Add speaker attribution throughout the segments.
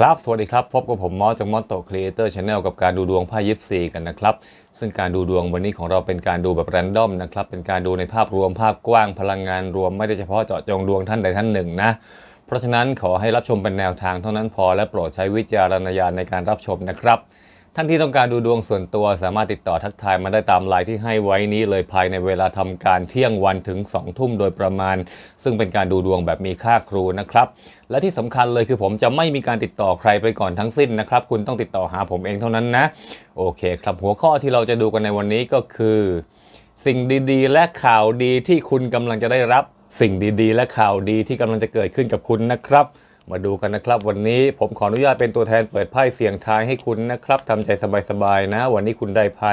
Speaker 1: ครับ สวัสดีครับ พบกับผมมอสจากมอสโตครีเอเตอร์ชาแนลกับการดูดวงไพ่ยิปซีกันนะครับ ซึ่งการดูดวงวันนี้ของเราเป็นการดูแบบแรนดอมนะครับ เป็นการดูในภาพรวมภาพกว้างพลังงานรวมไม่ได้เฉพาะเจาะจงดวงท่านใดท่านหนึ่งนะ เพราะฉะนั้นขอให้รับชมเป็นแนวทางเท่านั้นพอและโปรดใช้วิจารณญาณในการรับชมนะครับ ท่านที่ต้องการดูดวงส่วนตัวสามารถติดต่อทักทายมาได้ตามไลน์ที่ให้ไว้นี้เลยภายในเวลาทำการเที่ยงวันถึง 2 ทุ่มโดยประมาณ ซึ่งเป็นการดูดวงแบบมีค่าครูนะครับ และที่สำคัญเลยคือผมจะไม่มีการติดต่อใครไปก่อนทั้งสิ้นนะครับ คุณต้องติดต่อหาผมเองเท่านั้นนะ โอเคครับหัวข้อที่เราจะดูกันในวันนี้ก็คือ สิ่งดีๆ และข่าวดีที่คุณกำลังจะได้รับ สิ่งดีๆ และข่าวดีที่กำลังจะเกิดขึ้นกับคุณนะครับ มาดูกันนะครับ วันนี้ผมขออนุญาตเป็นตัวแทนเปิดไพ่เสียงทายให้คุณนะครับทำใจสบายๆนะ วันนี้คุณได้ไพ่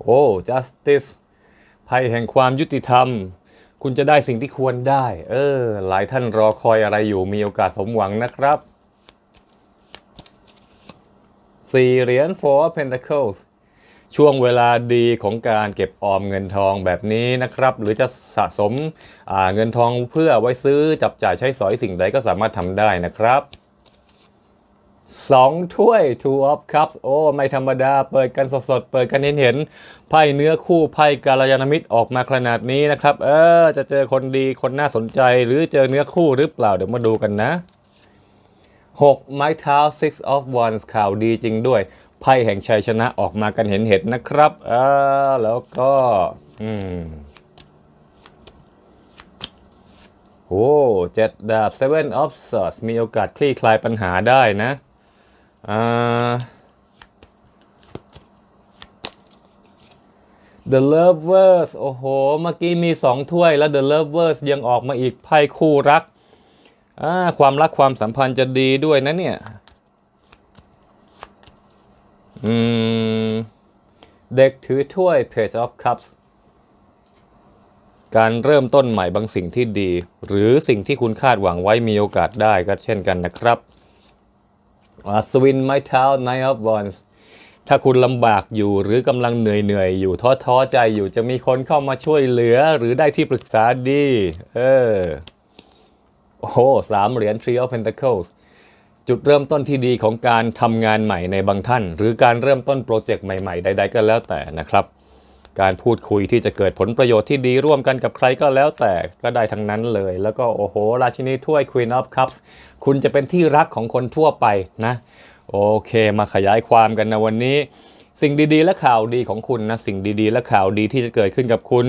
Speaker 1: โอ้ justice ไพ่แห่งความยุติธรรม คุณจะได้สิ่งที่ควรได้ เออ หลายท่านรอคอยอะไรอยู่มีโอกาสสมหวังนะครับสี่เหรียญ four pentacles ช่วงเวลาดีของการเก็บออมเงินทองแบบนี้นะครับ หรือจะสะสมเงินทองเพื่อไว้ซื้อจับจ่ายใช้สอยสิ่งใดก็สามารถทำได้นะครับสองถ้วย two of cups โอ้ ไม่ธรรมดา เปิดกันสดๆ เปิดกันเห็นๆไพ่เนื้อคู่ไพ่กาลยานมิตรออกมาขนาดนี้นะครับ เออ จะเจอคนดีคนน่าสนใจ หรือเจอเนื้อคู่หรือเปล่า เดี๋ยวมาดูกันนะ 6 ไม้เท้า six of wands ข่าวดีจริงด้วย ไพ่แห่งชัยชนะออกมากันเห็นเห็นนะครับอแล้วก็อืมโอ้เจ็ดดาบ seven of swords มีโอกาสคลี่คลายปัญหาได้นะอ่า The Lovers โอ้โห เมื่อกี้มี 2 ถ้วยแล้ว The Lovers ยังออกมาอีกไพ่คู่รัก ความรักความสัมพันธ์จะดีด้วยนะเนี่ย อืม เด็กถือถ้วย Page of Cups การเริ่มต้นใหม่บางสิ่งที่ดี หรือสิ่งที่คุณคาดหวังไว้มีโอกาสได้ก็เช่นกันนะครับสวินไม้เท้า Nine of Wands ถ้าคุณลำบากอยู่หรือกำลังเหนื่อยเหนื่อยๆอยู่ท้อท้อใจอยู่จะมีคนเข้ามาช่วยเหลือหรือได้ที่ปรึกษาดี เออ โอ้สามเหรียญ Three of Pentacles จุดเริ่มต้นที่ดีของการทำงานใหม่ในบางท่าน หรือการเริ่มต้นโปรเจกต์ใหม่ๆ ใด ๆ ก็แล้วแต่นะครับ การพูดคุยที่จะเกิดผลประโยชน์ที่ดีร่วมกันกับใครก็แล้วแต่ก็ได้ทั้งนั้นเลย แล้วก็โอ้โห ราชินีถ้วย Queen of Cups คุณจะเป็นที่รักของคนทั่วไปนะ โอเค มาขยายความกันนะวันนี้สิ่งดีๆ และข่าวดีของคุณนะสิ่งดีๆ และข่าวดีที่จะเกิดขึ้นกับคุณ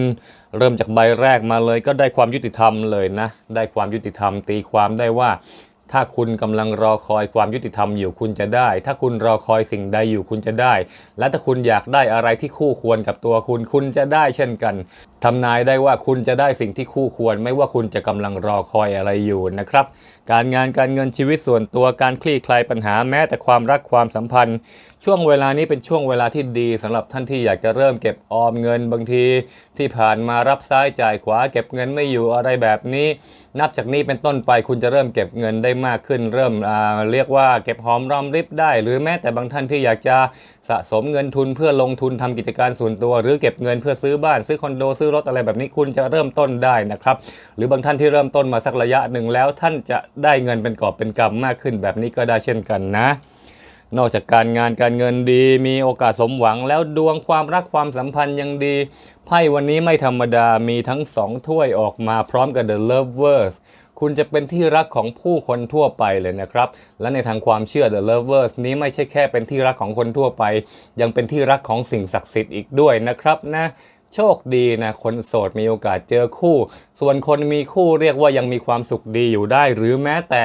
Speaker 1: เริ่มจากใบแรกมาเลยก็ได้ความยุติธรรมเลยนะ ได้ความยุติธรรมตีความได้ว่า ถ้าคุณกำลังรอคอยความยุติธรรมอยู่คุณจะได้ ถ้าคุณรอคอยสิ่งใดอยู่คุณจะได้ และถ้าคุณอยากได้อะไรที่คู่ควรกับตัวคุณ คุณจะได้เช่นกันทำนายได้ว่าคุณจะได้สิ่งที่คู่ควร ไม่ว่าคุณจะกำลังรอคอยอะไรอยู่นะครับ การงานการเงินชีวิตส่วนตัวการคลี่คลายปัญหาแม้แต่ความรักความสัมพันธ์ช่วงเวลานี้เป็นช่วงเวลาที่ดีสำหรับท่านที่อยากจะเริ่มเก็บออมเงินบางที ที่ผ่านมารับซ้ายจ่ายขวาเก็บเงินไม่อยู่อะไรแบบนี้ นับจากนี้เป็นต้นไปคุณจะเริ่มเก็บเงินได้มากขึ้น เริ่มเรียกว่าเก็บหอมรอมริบได้ หรือแม้แต่บางท่านที่อยากจะสะสมเงินทุนเพื่อลงทุนทำกิจการส่วนตัว หรือเก็บเงินเพื่อซื้อบ้านซื้อคอนโดซื้อรถอะไรแบบนี้คุณจะเริ่มต้นได้นะครับหรือบางท่านที่เริ่มต้นมาสักระยะหนึ่งแล้วท่านจะได้เงินเป็นกอบเป็นกำมากขึ้นแบบนี้ก็ได้เช่นกันนะ นอกจากการงานการเงินดี มีโอกาสสมหวังแล้วดวงความรักความสัมพันธ์ยังดีไพ่วันนี้ไม่ธรรมดามีทั้งสองถ้วยออกมาพร้อมกับ The Lovers คุณจะเป็นที่รักของผู้คนทั่วไปเลยนะครับ และในทางความเชื่อ The Lovers นี้ไม่ใช่แค่เป็นที่รักของคนทั่วไป ยังเป็นที่รักของสิ่งศักดิ์สิทธิ์อีกด้วยนะครับนะ โชคดีนะคนโสดมีโอกาสเจอคู่ ส่วนคนมีคู่เรียกว่ายังมีความสุขดีอยู่ได้ หรือแม้แต่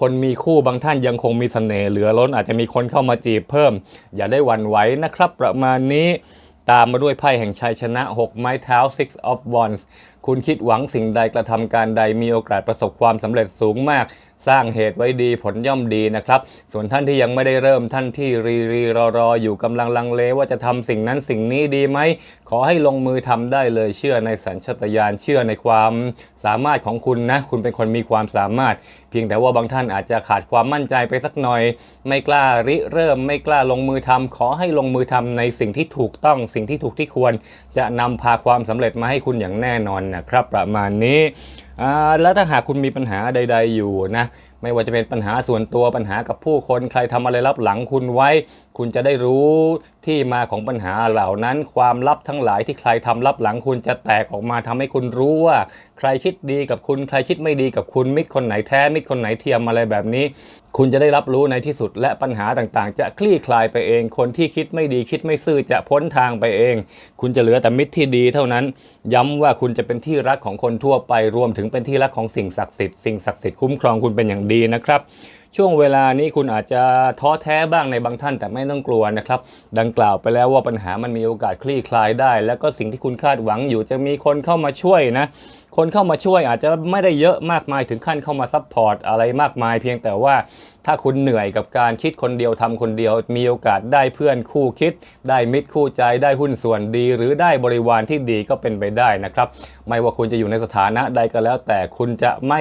Speaker 1: คนมีคู่บางท่านยังคงมีเสน่ห์เหลือล้นอาจจะมีคนเข้ามาจีบเพิ่ม อย่าได้หวั่นไหวนะครับ ประมาณนี้ ตามมาด้วยไพ่แห่งชัยชนะ 6 ไม้เท้า six of wands คุณคิดหวังสิ่งใดกระทำการใดมีโอกาสประสบความสำเร็จสูงมาก สร้างเหตุไว้ดีผลย่อมดีนะครับ ส่วนท่านที่ยังไม่ได้เริ่มท่านที่รีรีรอรออยู่กำลังลังเลว่าจะทำสิ่งนั้นสิ่งนี้ดีไหม ขอให้ลงมือทำได้เลยเชื่อในสัญชาตญาณเชื่อในความสามารถของคุณนะ คุณเป็นคนมีความสามารถ พียงแต่ว่าบางท่านอาจจะขาดความมั่นใจไปสักหน่อย ไม่กล้าริเริ่ม ไม่กล้าลงมือทำขอให้ลงมือทำในสิ่งที่ถูกต้องสิ่งที่ถูกที่ควร จะนำพาความสำเร็จมาให้คุณอย่างแน่นอนนะครับ ประมาณนี้แล้วถ้าหากคุณมีปัญหาใด ๆอยู่นะ ไม่ว่าจะเป็นปัญหาส่วนตัวปัญหากับผู้คนใครทำอะไรลับหลังคุณไว้ คุณจะได้รู้ที่มาของปัญหาเหล่านั้น ความลับทั้งหลายที่ใครทำลับหลังคุณจะแตกออกมาทำให้คุณรู้ว่า ใครคิดดีกับคุณใครคิดไม่ดีกับคุณมิตรคนไหนแท้มิตรคนไหนเทียมอะไรแบบนี้ คุณจะได้รับรู้ในที่สุดและปัญหาต่างๆ จะคลี่คลายไปเอง คนที่คิดไม่ดีคิดไม่ซื่อจะพ้นทางไปเอง คุณจะเหลือแต่มิตรที่ดีเท่านั้น ย้ำว่าคุณจะเป็นที่รักของคนทั่วไปรวมถึงเป็นที่รักของสิ่งศักดิ์สิทธิ์สิ่งศักดิ์สิทธิ์คุ้มครองคุณเป็นอย่างดีนะครับ ช่วงเวลานี้คุณอาจจะท้อแท้บ้างในบางท่านแต่ไม่ต้องกลัวนะครับ ดังกล่าวไปแล้วว่าปัญหามันมีโอกาสคลี่คลายได้ แล้วก็สิ่งที่คุณคาดหวังอยู่จะมีคนเข้ามาช่วยนะคนเข้ามาช่วยอาจจะไม่ได้เยอะมากมายถึงขั้นเข้ามาซัพพอร์ตอะไรมากมายเพียงแต่ว่า ถ้าคุณเหนื่อยกับการคิดคนเดียวทำคนเดียว มีโอกาสได้เพื่อนคู่คิด ได้มิตรคู่ใจได้หุ้นส่วนดี หรือได้บริวารที่ดีก็เป็นไปได้นะครับ ไม่ว่าคุณจะอยู่ในสถานะใดก็แล้ว แต่คุณจะไม่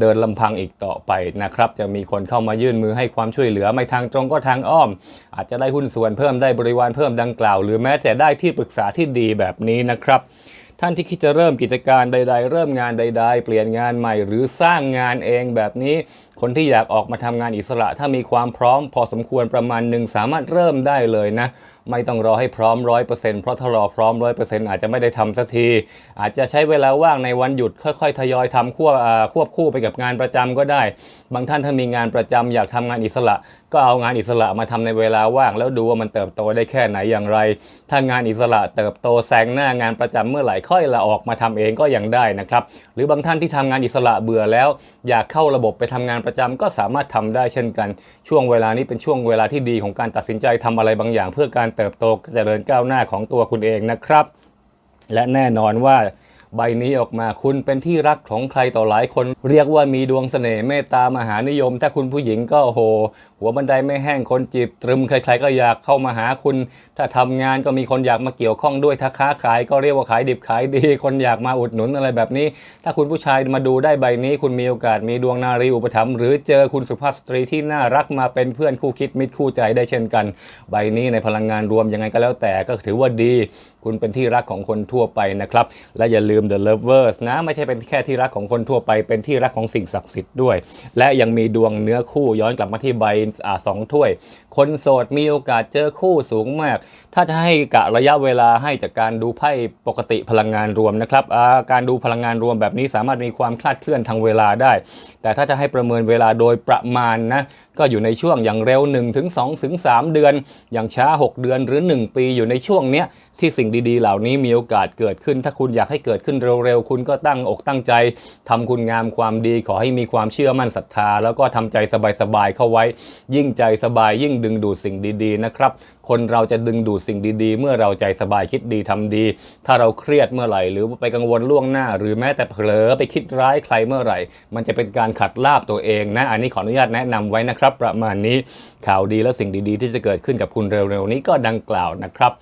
Speaker 1: เดินลำพังอีกต่อไปนะครับ จะมีคนเข้ามายื่นมือให้ความช่วยเหลือไม่ทางตรงก็ทางอ้อม อาจจะได้หุ้นส่วนเพิ่มได้บริวารเพิ่มดังกล่าว หรือแม้แต่ได้ที่ปรึกษาที่ดีแบบนี้นะครับท่านที่คิดจะเริ่มกิจการใด ๆ เริ่มงานใด ๆ เปลี่ยนงานใหม่ หรือสร้างงานเองแบบนี้ คนที่อยากออกมาทำงานอิสระ ถ้ามีความพร้อมพอสมควรประมาณหนึ่งสามารถเริ่มได้เลยนะ ไม่ต้องรอให้พร้อมร้อยเปอร์เซ็นต์เพราะถ้ารอพร้อมร้อยเปอร์เซ็นต์อาจจะไม่ได้ทำสักที อาจจะใช้เวลาว่างในวันหยุดค่อยๆ ทยอยทำควบอ่าควบคู่ไปกับงานประจำก็ได้ บางท่านถ้ามีงานประจำอยากทำงานอิสระ ก็เอางานอิสระมาทำในเวลาว่าง แล้วดูว่ามันเติบโตได้แค่ไหนอย่างไร ถ้างานอิสระเติบโตแซงหน้างานประจำเมื่อไหร่ค่อยละออกมาทำเองก็ยังได้นะครับ หรือบางท่านที่ทำงานอิสระเบื่อแล้ว อยากเข้าระบบไปทำงานประจำก็สามารถทำได้เช่นกัน ช่วงเวลานี้เป็นช่วงเวลาที่ดีของการตัดสินใจทำอะไรบางอย่าง เพื่อการเติบโตเจริญก้าวหน้าของตัวคุณเองนะครับ และแน่นอนว่า ใบนี้ออกมาคุณเป็นที่รักของใครต่อหลายคน เรียกว่ามีดวงเสน่ห์เมตตามหานิยม ถ้าคุณผู้หญิงก็โอ้โหหัวบันไดไม่แห้งคนจีบตรึมใครๆก็อยากเข้ามาหาคุณ ถ้าทำงานก็มีคนอยากมาเกี่ยวข้องด้วยถ้าค้าขายก็เรียกว่าขายดิบขายดี คนอยากมาอุดหนุนอะไรแบบนี้ ถ้าคุณผู้ชายมาดูได้ใบนี้ คุณมีโอกาสมีดวงนารีอุปถัมภ์หรือเจอคุณสุภาพสตรีที่น่ารักมาเป็นเพื่อนคู่คิดมิตรคู่ใจได้เช่นกัน ใบนี้ในพลังงานรวมยังไงก็แล้วแต่ก็ถือว่าดี คุณเป็นที่รักของคนทั่วไปนะครับ และอย่าลืม The Lovers นะ ไม่ใช่เป็นแค่ที่รักของคนทั่วไป เป็นที่รักของสิ่งศักดิ์สิทธิ์ด้วย และยังมีดวงเนื้อคู่ย้อนกลับมาที่ใบอ่าสองถ้วย คนโสดมีโอกาสเจอคู่สูงมาก ถ้าจะให้กะระยะเวลาให้จากการดูไพ่ปกติพลังงานรวมนะครับาการดูพลังงานรวมแบบนี้สามารถมีความคลาดเคลื่อนทางเวลาได้ แต่ถ้าจะให้ประเมินเวลาโดยประมาณนะก็อยู่ในช่วงอย่างเร็ว1ถึง2ถึง3เดือน อย่างช้า 6 เดือนหรือ 1 ปีอยู่ในช่วงเนี้ยที่สิ่งดีๆ เหล่านี้มีโอกาสเกิดขึ้น ถ้าคุณอยากให้เกิดขึ้นเร็วๆ คุณก็ตั้งอกตั้งใจทำคุณงามความดี ขอให้มีความเชื่อมั่นศรัทธา แล้วก็ทำใจสบายๆเข้าไว้ ยิ่งใจสบายยิ่งดึงดูดสิ่งดีๆนะครับ คนเราจะดึงดูดสิ่งดีๆ เมื่อเราใจสบายคิดดีทำดี ถ้าเราเครียดเมื่อไหร่ หรือไปกังวลล่วงหน้า หรือแม้แต่เผลอไปคิดร้ายใครเมื่อไหร่ มันจะเป็นการขัดลาบตัวเองนะ อันนี้ขออนุญาตแนะนำไว้นะครับ ประมาณนี้ข่าวดีและสิ่งดีๆ ที่จะเกิดขึ้นกับคุณเร็วๆนี้ก็ดังกล่าวนะครับ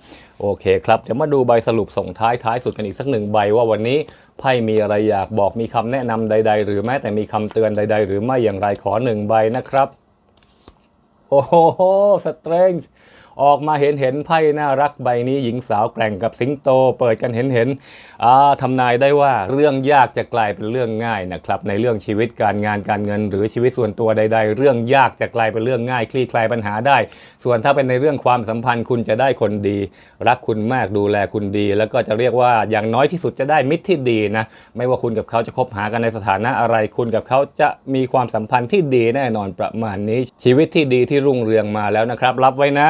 Speaker 1: โอเคครับ เดี๋ยวมาดูใบสรุปส่งท้ายท้ายสุดกันอีกสักหนึ่งใบว่าวันนี้ไพ่มีอะไรอยากบอกมีคำแนะนำใด ๆ หรือแม้แต่มีคำเตือนใด ๆ หรือไม่อย่างไรขอหนึ่งใบนะครับ โอ้โหสเตรนจ์ ออกมาเห็นเห็นไพ่น่ารักใบนี้หญิงสาวแกร่งกับสิงโต เปิดกันเห็นเห็นทำนายได้ว่าเรื่องยากจะกลายเป็นเรื่องง่ายนะครับในเรื่องชีวิตการงานการเงิน หรือชีวิตส่วนตัวใด ๆ เรื่องยากจะกลายเป็นเรื่องง่าย คลี่คลายปัญหาได้ ส่วนถ้าเป็นในเรื่องความสัมพันธ์คุณจะได้คนดี รักคุณมากดูแลคุณดี แล้วก็จะเรียกว่าอย่างน้อยที่สุดจะได้มิตรที่ดีนะไม่ว่าคุณกับเขาจะคบหากันในสถานะอะไรคุณกับเขาจะมีความสัมพันธ์ที่ดีแน่นอนประมาณนี้ ชีวิตที่ดีที่รุ่งเรืองมาแล้วนะครับ รับไว้นะ